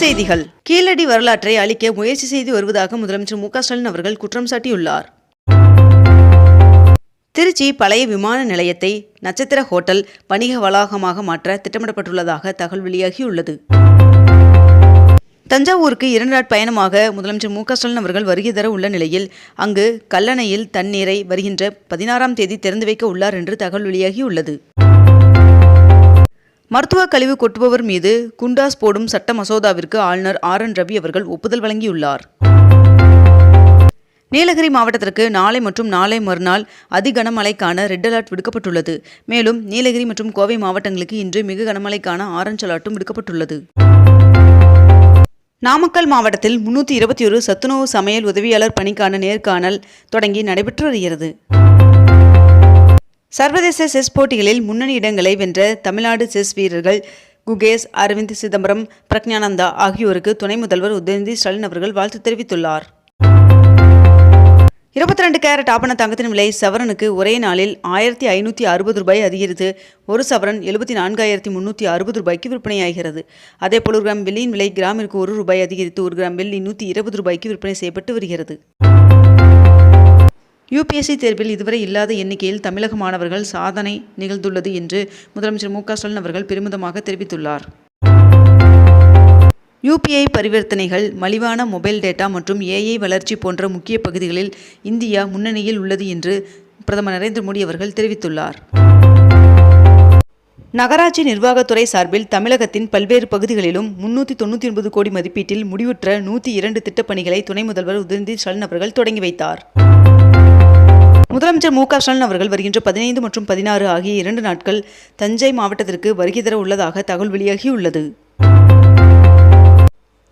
செய்திகள். கீழடி வரலாற்றை அழிக்க முயற்சி செய்து வருவதாக முதலமைச்சர் மு ஸ்டாலின் அவர்கள் குற்றம் சாட்டியுள்ளார். திருச்சி பழைய விமான நிலையத்தை நட்சத்திர ஹோட்டல் வணிக வளாகமாக மாற்ற திட்டமிடப்பட்டுள்ளதாக தகவல் வெளியாகியுள்ளது. தஞ்சாவூருக்கு இரண்டு நாட் பயணமாக முதலமைச்சர் மு ஸ்டாலின் அவர்கள் வருகை தர உள்ள நிலையில் அங்கு கல்லணையில் தண்ணீரை வருகின்ற பதினாறாம் தேதி திறந்து வைக்க உள்ளார் என்று தகவல் வெளியாகியுள்ளது. மருத்துவ கழிவு கொட்டுபவர் மீது குண்டாஸ் போடும் சட்ட மசோதாவிற்கு ஆளுநர் ஆர் என் ரவி அவர்கள் ஒப்புதல் வழங்கியுள்ளார். நீலகிரி மாவட்டத்திற்கு நாளை மற்றும் நாளை மறுநாள் அதி கனமழைக்கான ரெட் அலர்ட் விடுக்கப்பட்டுள்ளது. மேலும் நீலகிரி மற்றும் கோவை மாவட்டங்களுக்கு இன்று மிக கனமழைக்கான ஆரஞ்ச் அலர்ட்டும் விடுக்கப்பட்டுள்ளது. நாமக்கல் மாவட்டத்தில் முன்னூற்றி இருபத்தி ஒரு சத்துணவு சமையல் உதவியாளர் பணிக்கான நேர்காணல் தொடங்கி நடைபெற்று வருகிறது. சர்வதேச செஸ் போட்டிகளில் முன்னணி இடங்களை வென்ற தமிழ்நாடு செஸ் வீரர்கள் குகேஷ் அரவிந்த் சிதம்பரம் பிரக்ஞானந்தா ஆகியோருக்கு துணை முதல்வர் உதயநிதி ஸ்டாலின் அவர்கள் வாழ்த்து தெரிவித்துள்ளார். இருபத்தி ரெண்டு கேரட் ஆபண தங்கத்தின் விலை சவரனுக்கு ஒரே நாளில் ஆயிரத்தி ஐநூற்றி அறுபது ரூபாய் அதிகரித்து ஒரு சவரன் எழுபத்தி நான்காயிரத்தி முந்நூற்றி அறுபது ரூபாய்க்கு விற்பனையாகிறது. அதேபோல் ஒரு கிராம் வெள்ளியின் விலை கிராமிற்கு ஒரு ரூபாய் அதிகரித்து ஒரு கிராம் வெள்ளி நூற்றி இருபது ரூபாய்க்கு விற்பனை செய்யப்பட்டு வருகிறது. யுபிஎஸ்சி தேர்வில் இதுவரை இல்லாத எண்ணிக்கையில் தமிழக மாணவர்கள் சாதனை நிகழ்ந்துள்ளது என்று முதலமைச்சர் மு ஸ்டாலின் அவர்கள் பெருமிதமாக தெரிவித்துள்ளார். யூபிஐ பரிவர்த்தனைகள் மலிவான மொபைல் டேட்டா மற்றும் ஏஐ வளர்ச்சி போன்ற முக்கிய பகுதிகளில் இந்தியா முன்னணியில் உள்ளது என்று பிரதமர் நரேந்திர மோடி அவர்கள் தெரிவித்துள்ளார். நகராட்சி நிர்வாகத்துறை சார்பில் தமிழகத்தின் பல்வேறு பகுதிகளிலும் முன்னூற்றி தொண்ணூற்றி ஒன்பது கோடி மதிப்பீட்டில் முடிவுற்ற நூற்றி இரண்டு திட்டப்பணிகளை துணை முதல்வர் உதயநிதி ஸ்டாலின் அவர்கள் தொடங்கி வைத்தார். முதலமைச்சர் மு க ஸ்டாலின் அவர்கள் வருகின்ற பதினைந்து மற்றும் பதினாறு ஆகிய இரண்டு நாட்கள் தஞ்சை மாவட்டத்திற்கு வருகை தர உள்ளதாக தகவல் வெளியாகியுள்ளது.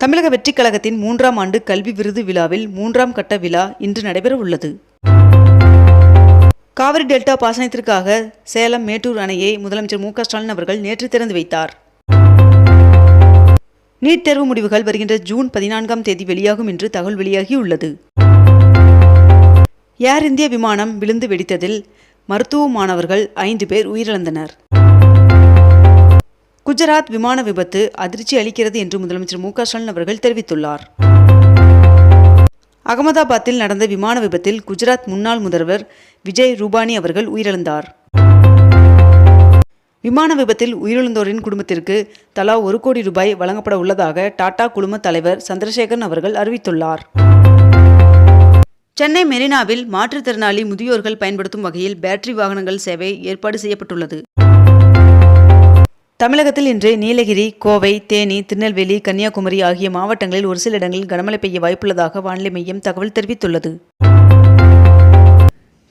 தமிழக வெற்றிக் கழகத்தின் மூன்றாம் ஆண்டு கல்வி விருது விழாவில் மூன்றாம் கட்ட விழா இன்று நடைபெற உள்ளது காவிரி டெல்டா பாசனத்திற்காக சேலம் மேட்டூர் அணையை முதலமைச்சர் மு க ஸ்டாலின் அவர்கள் நேற்று திறந்து வைத்தார். நீட் தேர்வு முடிவுகள் வருகின்ற ஜூன் பதினான்காம் தேதி வெளியாகும் என்று தகவல் வெளியாகியுள்ளது. ஏர் இந்திய விமானம் விழுந்து வெடித்ததில் மருத்துவ மாணவர்கள் ஐந்து பேர் உயிரிழந்தனர். குஜராத் விமான விபத்து அதிர்ச்சி அளிக்கிறது என்று முதலமைச்சர் மு க ஸ்டாலின் அவர்கள் தெரிவித்துள்ளார். அகமதாபாத்தில் நடந்த விமான விபத்தில் குஜராத் முன்னாள் முதல்வர் விஜய் ரூபானி அவர்கள் உயிரிழந்தார். விமான விபத்தில் உயிரிழந்தோரின் குடும்பத்திற்கு தலா ஒரு கோடி ரூபாய் வழங்கப்பட உள்ளதாக டாடா குழும தலைவர் சந்திரசேகரன் அவர்கள் அறிவித்துள்ளார். சென்னை மெரினாவில் மாற்றுத்திறனாளி முதியோர்கள் பயன்படுத்தும் வகையில் பேட்டரி வாகனங்கள் சேவை ஏற்பாடு செய்யப்பட்டுள்ளது. தமிழகத்தில் இன்று நீலகிரி கோவை தேனி திருநெல்வேலி கன்னியாகுமரி ஆகிய மாவட்டங்களில் ஒரு சில இடங்களில் கனமழை பெய்ய வாய்ப்புள்ளதாக வானிலை மையம் தகவல் தெரிவித்துள்ளது.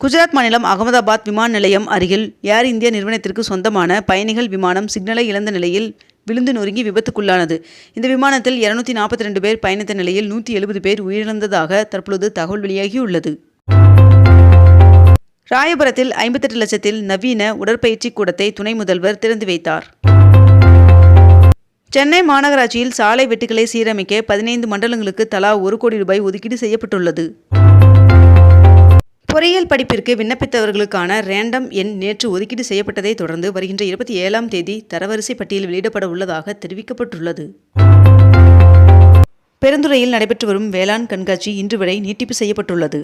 குஜராத் மாநிலம் அகமதாபாத் விமான நிலையம் அருகில் ஏர் இந்தியா நிறுவனத்திற்கு சொந்தமான பயணிகள் விமானம் சிக்னலை இழந்த நிலையில் விழுந்து நொறுங்கி விபத்துக்குள்ளானது. இந்த விமானத்தில் இருநூத்தி நாற்பத்தி ரெண்டு பேர் பயணித்த நிலையில் நூற்றி எழுபது பேர் உயிரிழந்ததாக தற்பொழுது தகவல் வெளியாகியுள்ளது. ராயபுரத்தில் ஐம்பத்தெட்டு லட்சத்தில் நவீன உடற்பயிற்சி கூடத்தை துணை முதல்வர் திறந்து வைத்தார். சென்னை மாநகராட்சியில் சாலை வெட்டுக்களை சீரமைக்க பதினைந்து மண்டலங்களுக்கு தலா ஒரு கோடி ரூபாய் ஒதுக்கீடு செய்யப்பட்டுள்ளது. பொறியியல் படிப்பிற்கு விண்ணப்பித்தவர்களுக்கான ரேண்டம் எண் நேற்று ஒதுக்கீடு செய்யப்பட்டதை தொடர்ந்து வருகின்ற இருபத்தி ஏழாம் தேதி தரவரிசை பட்டியல் வெளியிடப்பட உள்ளதாக தெரிவிக்கப்பட்டுள்ளது. பெருந்துறையில் நடைபெற்று வரும் வேளாண் கண்காட்சி இன்று வரை நீட்டிப்பு செய்யப்பட்டுள்ளது.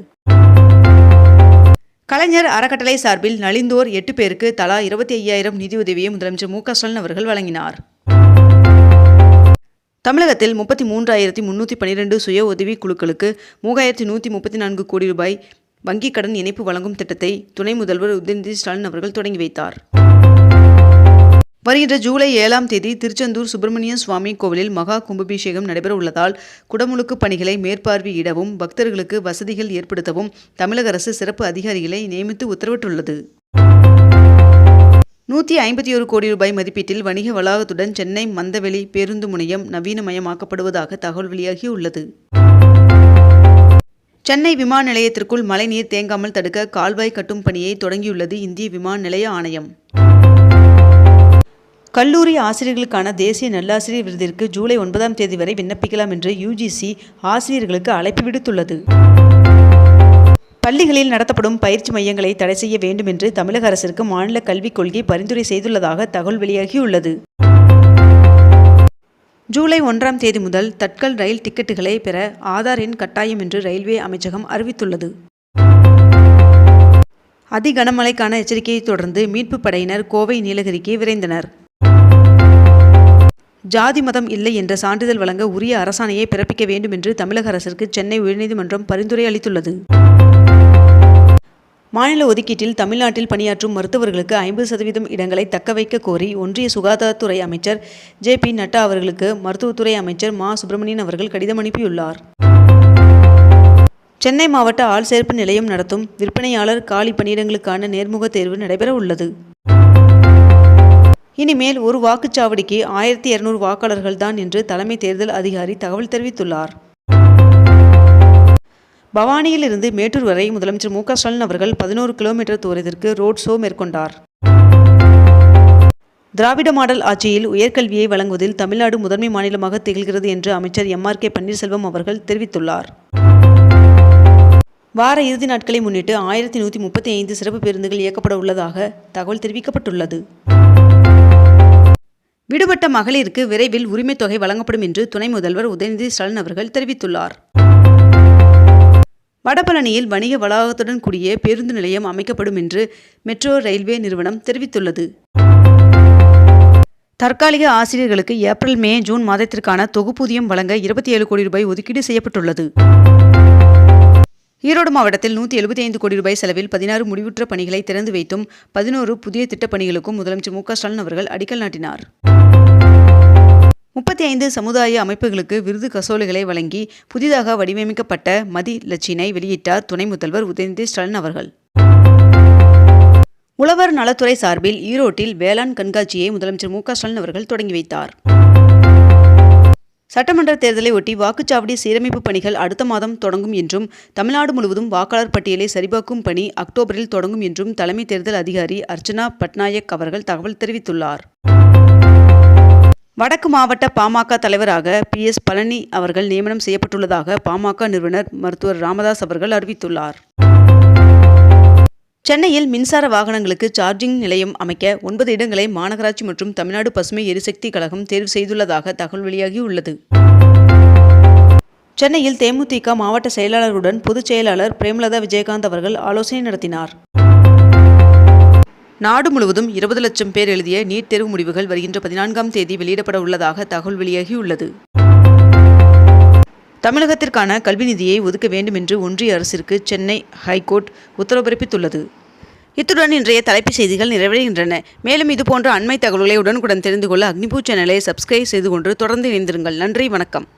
கலைஞர் அறக்கட்டளை சார்பில் நலிந்தோர் எட்டு பேருக்கு தலா இருபத்தி ஐயாயிரம் நிதியுதவியை முதலமைச்சர் மு க ஸ்டாலின் அவர்கள் வழங்கினார். தமிழகத்தில் முப்பத்தி மூன்றாயிரத்தி முன்னூற்றி பன்னிரெண்டு சுய உதவி குழுக்களுக்கு மூவாயிரத்தி நூற்றி முப்பத்தி நான்கு கோடி ரூபாய் வங்கிக் கடன் இணைப்பு வழங்கும் திட்டத்தை துணை முதல்வர் உதயநிதி ஸ்டாலின் அவர்கள் தொடங்கி வைத்தார். வருகின்ற ஜூலை ஏழாம் தேதி திருச்செந்தூர் சுப்பிரமணிய சுவாமி கோவிலில் மகா கும்பாபிஷேகம் நடைபெற உள்ளதால் குடமுழுக்கு பணிகளை மேற்பார்வையிடவும் பக்தர்களுக்கு வசதிகள் ஏற்படுத்தவும் தமிழக அரசு சிறப்பு அதிகாரிகளை நியமித்து உத்தரவிட்டுள்ளது. நூற்றி ஐம்பத்தி ஒரு கோடி ரூபாய் மதிப்பீட்டில் வணிக வளாகத்துடன் சென்னை மந்தவெளி பேருந்து முனையம் நவீனமயமாக்கப்படுவதாக தகவல் வெளியாகியுள்ளது. சென்னை விமான நிலையத்திற்குள் மழைநீர் தேங்காமல் தடுக்க கால்வாய் கட்டும் பணியை தொடங்கியுள்ளது இந்திய விமான நிலைய ஆணையம். கல்லூரி ஆசிரியர்களுக்கான தேசிய நல்லாசிரியர் விருதிற்கு ஜூலை ஒன்பதாம் தேதி வரை விண்ணப்பிக்கலாம் என்று யுஜிசி ஆசிரியர்களுக்கு அழைப்பு விடுத்துள்ளது. பள்ளிகளில் நடத்தப்படும் பயிற்சி மையங்களை தடை செய்ய வேண்டும் என்று தமிழக அரசிற்கு மாநில கல்விக் கொள்கை பரிந்துரை செய்துள்ளதாக தகவல் வெளியாகியுள்ளது. ஜூலை ஒன்றாம் தேதி முதல் தட்கல் ரயில் டிக்கெட்டுகளை பெற ஆதார் எண் கட்டாயம் என்று ரயில்வே அமைச்சகம் அறிவித்துள்ளது. அதி கனமழைக்கான எச்சரிக்கையை தொடர்ந்து மீட்புப் படையினர் கோவை நீலகிரிக்கு விரைந்தனர். ஜாதி மதம் இல்லை என்ற சான்றிதழ் வழங்க உரிய அரசாணையை பிறப்பிக்க வேண்டும் என்று தமிழக அரசிற்கு சென்னை உயர்நீதிமன்றம் பரிந்துரை அளித்துள்ளது. மாநில ஒதுக்கீட்டில் தமிழ்நாட்டில் பணியாற்றும் மருத்துவர்களுக்கு ஐம்பது சதவீதம் இடங்களை தக்க வைக்க கோரி ஒன்றிய சுகாதாரத்துறை அமைச்சர் ஜே பி நட்டா அவர்களுக்கு மருத்துவத்துறை அமைச்சர் மா. சுப்பிரமணியன் அவர்கள் கடிதம் அனுப்பியுள்ளார். சென்னை மாவட்ட ஆள் சேர்ப்பு நிலையம் நடத்தும் விற்பனையாளர் காலி பணியிடங்களுக்கான நேர்முக தேர்வு நடைபெற உள்ளது. இனிமேல் ஒரு வாக்குச்சாவடிக்கு ஆயிரத்தி இருநூறு வாக்காளர்கள் தான் என்று தலைமை தேர்தல் அதிகாரி தகவல் தெரிவித்துள்ளார். பவானியிலிருந்து மேட்டூர் வரை முதலமைச்சர் மு க ஸ்டாலின் அவர்கள் பதினோரு கிலோமீட்டர் தூரத்திற்கு ரோட் ஷோ மேற்கொண்டார். திராவிட மாடல் ஆட்சியில் உயர்கல்வியை வழங்குவதில் தமிழ்நாடு முதன்மை மாநிலமாக திகழ்கிறது என்று அமைச்சர் எம் ஆர் கே பன்னீர்செல்வம் அவர்கள் தெரிவித்துள்ளார். வார இறுதி நாட்களை முன்னிட்டு ஆயிரத்தி நூற்றி முப்பத்தி ஐந்து சிறப்பு பேருந்துகள் இயக்கப்பட உள்ளதாக தகவல் தெரிவிக்கப்பட்டுள்ளது. விடுபட்ட மகளிருக்கு விரைவில் உரிமைத் தொகை வழங்கப்படும் என்று துணை முதல்வர் உதயநிதி ஸ்டாலின் அவர்கள் தெரிவித்துள்ளார். வடபழனியில் வணிக வளாகத்துடன் கூடிய பேருந்து நிலையம் அமைக்கப்படும் என்று மெட்ரோ ரயில்வே நிறுவனம் தெரிவித்துள்ளது. தற்காலிக ஆசிரியர்களுக்கு ஏப்ரல் மே ஜூன் மாதத்திற்கான தொகுப்பூதியம் வழங்க இருபத்தி ஏழு கோடி ரூபாய் ஒதுக்கீடு செய்யப்பட்டுள்ளது. ஈரோடு மாவட்டத்தில் நூற்றி எழுபத்தி ஐந்து கோடி ரூபாய் செலவில் பதினாறு முடிவுற்ற பணிகளை திறந்து வைத்தும் பதினோரு புதிய திட்டப்பணிகளுக்கும் முதலமைச்சர் மு க ஸ்டாலின் அவர்கள் அடிக்கல் நாட்டினார். முப்பத்தி ஐந்து சமுதாய அமைப்புகளுக்கு விருது கசோலைகளை வழங்கி புதிதாக வடிவமைக்கப்பட்ட மதி லட்சினை வெளியிட்டார் துணை முதல்வர் உதயநிதி ஸ்டாலின் அவர்கள். உழவர் நலத்துறை சார்பில் ஈரோட்டில் வேளாண் கண்காட்சியை முதலமைச்சர் மு ஸ்டாலின் அவர்கள் தொடங்கி வைத்தார். சட்டமன்ற தேர்தலை ஒட்டி வாக்குச்சாவடி சீரமைப்பு பணிகள் அடுத்த மாதம் தொடங்கும் என்றும் தமிழ்நாடு முழுவதும் வாக்காளர் பட்டியலை சரிபார்க்கும் பணி அக்டோபரில் தொடங்கும் என்றும் தலைமை தேர்தல் அதிகாரி அர்ச்சனா பட்நாயக் அவர்கள் தகவல் தெரிவித்துள்ளார். வடக்கு மாவட்ட பாமக தலைவராக பி எஸ் பழனி அவர்கள் நியமனம் செய்யப்பட்டுள்ளதாக பாமக நிறுவனர் மருத்துவர் ராமதாஸ் அவர்கள் அறிவித்துள்ளார். சென்னையில் மின்சார வாகனங்களுக்கு சார்ஜிங் நிலையம் அமைக்க ஒன்பது இடங்களை மாநகராட்சி மற்றும் தமிழ்நாடு பசுமை எரிசக்தி கழகம் தேர்வு செய்துள்ளதாக தகவல் வெளியாகியுள்ளது. சென்னையில் தேமுதிக மாவட்ட செயலாளருடன் பொதுச் செயலாளர் பிரேமலதா விஜயகாந்த் அவர்கள் ஆலோசனை நடத்தினார். நாடு முழுவதும் இருபது லட்சம் பேர் எழுதிய நீட் தேர்வு முடிவுகள் வருகின்ற பதினான்காம் தேதி வெளியிடப்பட உள்ளதாக தகவல் வெளியாகியுள்ளது. தமிழகத்திற்கான கல்வி நிதியை ஒதுக்க வேண்டும் என்று ஒன்றிய அரசிற்கு சென்னை ஹைகோர்ட் உத்தரவு பிறப்பித்துள்ளது. இத்துடன் இன்றைய தலைப்புச் செய்திகள் நிறைவடைகின்றன. மேலும் இதுபோன்ற அண்மை தகவல்களை உடனுக்குடன் தெரிந்து கொள்ள அக்னிபூ சேனலை சப்ஸ்கிரைப் செய்து கொண்டு தொடர்ந்து இணைந்திருங்கள். நன்றி வணக்கம்.